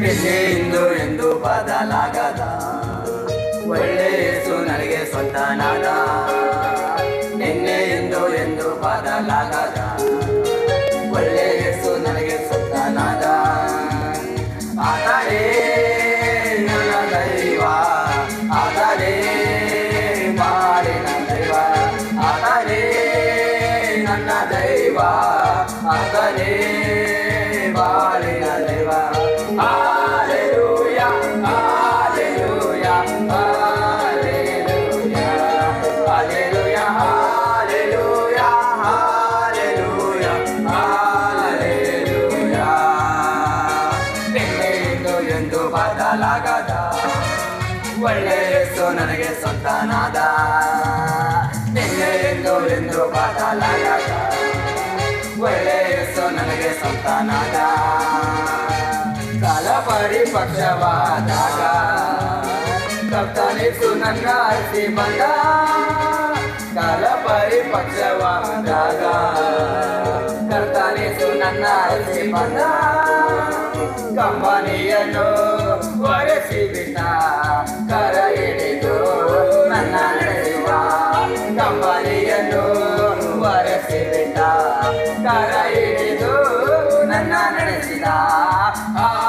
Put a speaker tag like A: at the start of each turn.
A: ನಿನ್ನೆ ಇಂದು ಎಂದು ಬದಲಾಗದ. ಒಳ್ಳೆ ಯೇಸು ನನಗೆ ಸ್ವಂತನಾದ. ನಿನ್ನೆ ಎಂದು ಎಂದು ಬದಲಾಗದ. ಒಳ್ಳೆ ಯೇಸು ನನಗೆ ಸ್ವಂತನಾದ. ಆತನೇ ನನ್ನ ದೈವ. ಆತನೇ ಮಾಡಿನ ದೈವ. ಆತನೇ ನನ್ನ ದೈವ. ಆತನೇ ಬಾಳಿನ ದೈವ hallelujah hallelujah hallelujah hallelujah hallelujah hallelujah hallelujah ನಿನ್ನೆಯಿಂದ ಎಂದು ಬದಲಾಗದ ಒಳ್ಳೆ ಯೇಸು ನನಗೆ ಸ್ವಂತನಾದ ನಿನ್ನೆಯಿಂದ ಎಂದು ಬದಲಾಗದ ಒಳ್ಳೆಯಸು ನನಗೆ ಸಂತಾನದ ಕಾಲ ಪರಿಪಕ್ಷವಾದಾಗ ತಪ್ತಾನಿಸು ನನ್ನ ಅತಿ ಬಂದ ಕಾಲ ಪರಿಪಕ್ಷವಾದಾಗ ಕರ್ತಾನಿಸು ನನ್ನ ಅರ್ಸಿ ಬಂದ ಕಂಬನಿಯನ್ನು ಒರೆಸಿ ಬಿಟ್ಟ ಕರ ಹಿಡಿದು ನನ್ನ ನಡೆಸುವ ಕಂಬನಿ ಕಸಿ ಬಿಟ್ಟ ನನ್ನ ನಡೆಸಿದ ಆ